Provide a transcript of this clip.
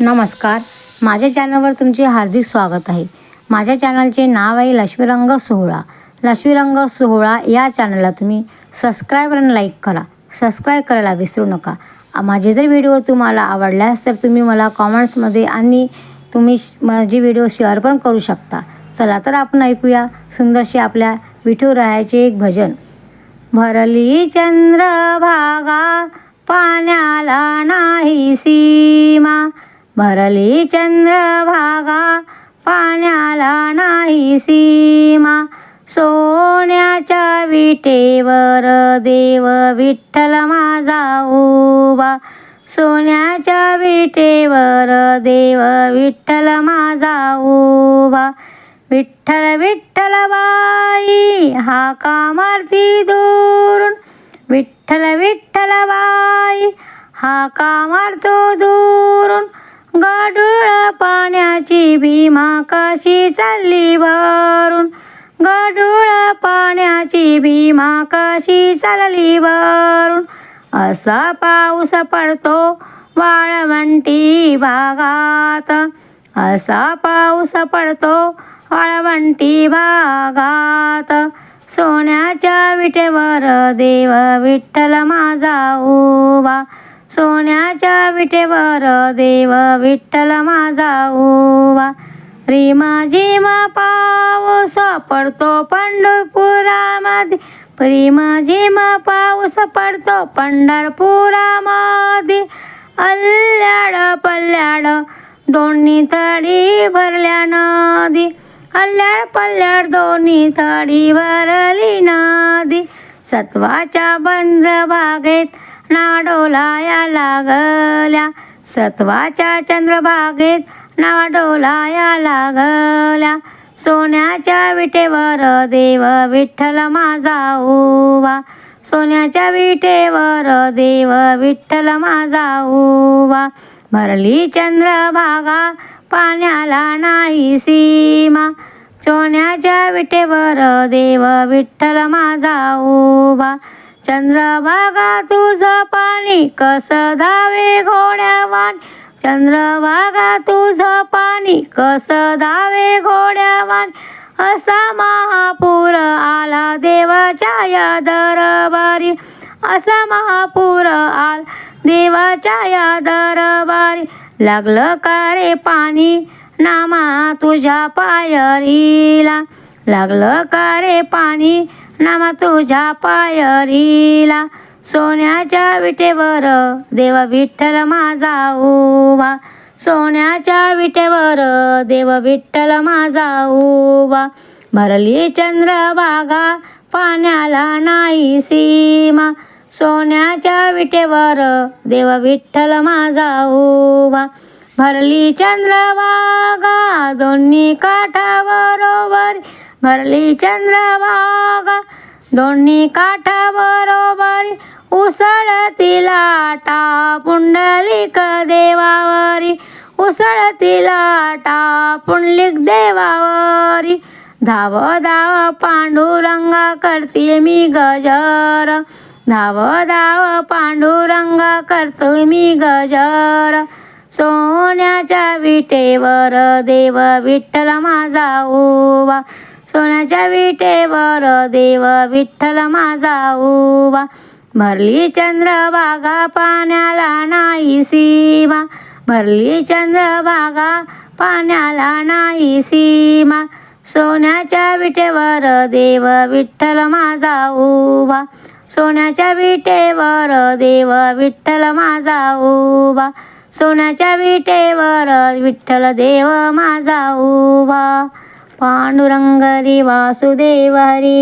नमस्कार. माझ्या चॅनलवर तुमचे हार्दिक स्वागत आहे. माझ्या चॅनलचे नाव आहे लक्ष्मीरंग सोहळा. लक्ष्मीरंग सोहळा या चॅनलला तुम्ही सबस्क्राईब आणि लाईक करा. सबस्क्राईब करायला विसरू नका. माझे जर व्हिडिओ तुम्हाला आवडल्यास तर तुम्ही मला कॉमेंट्समध्ये आणि तुम्ही श- माझे व्हिडिओ शेअर पण करू शकता. चला तर आपण ऐकूया सुंदरशी आपल्या विठुरायाचे एक भजन. भरली चंद्रभागा पाण्याला नाही सीमा. भरली चंद्रभागा पाण्याला नाही सीमा. सोन्याच्या विटेवर देव विठ्ठल माझा उभा. सोन्याच्या विटेवर देव विठ्ठल माझा उभा. विठ्ठल विठ्ठल बाई हा कामार्थी दूरून विठ्ठल विठ्ठल बाई हा कामार्थो दूरून गाडूळ पाण्याची भीमा कशी चालली भरून गाडूळ पाण्याची भीमा कशी चालली भरून असा पाऊस पडतो वाळवंटी भागात. असा पाऊस पडतो वाळवंटी भागात. सोन्याच्या विटेवर देव विठ्ठल माझा उभा. सोन्याच्या विटेवर देव विठ्ठल माझा उभा रिमा मा पाऊस पडतो पंढरपुरामध्ये. प्रेमाजी मा पाऊस पडतो पंढरपुरामध्ये. अल्ल्याड पल्ल्याड दोन्ही तळी भरल्या नदी. अल्ल्याड पल्ल्याड दोन्ही तळी भरली नदी. सत्वाच्या बंद्र बागेत नाडोलाया लागल्या. सत्वाच्या चंद्रभागेत नाडोलाया लागल्या. सोन्याच्या विटेवर देव विठ्ठल माझा उभा. सोन्याच्या विटेवर देव विठ्ठल माझा उभा. भरली चंद्रभागा पाण्याला नाही सीमा. सोन्याच्या विटेवर देव विठ्ठल माझा उभा. चंद्रभागा तुझं पाणी कसं धावे घोड्यावान? चंद्रभागा तुझं पाणी कसं धावे घोड्यावान? असा महापूर आला देवाच्या या दरबारी. असा महापूर आला देवाच्या या दरबारी. लागलं का रे पाणी? नामा तुझ्या पायरीला. लागलं का रे पाणी? नामा तुझ्या पायरीला. सोन्याच्या विटेवर देव विठ्ठल माझा उभा. सोन्याच्या विटेवर देव विठ्ठल माझा उभा. भरली चंद्रभागा पाण्याला नाही सीमा. सोन्याच्या विटेवर देव विठ्ठल माझा उभा. भरली चंद्रभागा दोन्ही काठाबरोबर भरली चंद्रभाग. दोन्ही काठाबरोबर उसळती लाटा पुंडलिक देवावरी. उसळती लाटा पुंडलिक देवावरी. धाव धाव पांडुरंगा करते मी गजर. धाव धाव पांडुरंगा करतो मी गजर. सोन्याच्या विटेवर देव विठ्ठल माझा उवा सोन्याच्या विटेवर देव विठ्ठल माझा उभा. भरली चंद्रभागा पाण्याला नाही सीमा. भरली चंद्रभागा पाण्याला नाही सीमा. सोन्याच्या विटेवर देव विठ्ठल माझा उभा. सोन्याच्या विटेवर देव विठ्ठल माझा उभा. सोन्याच्या विटेवर विठ्ठल देव माझा उभा. பாண்டுரங்கரி வாசுதேவ ஹரி.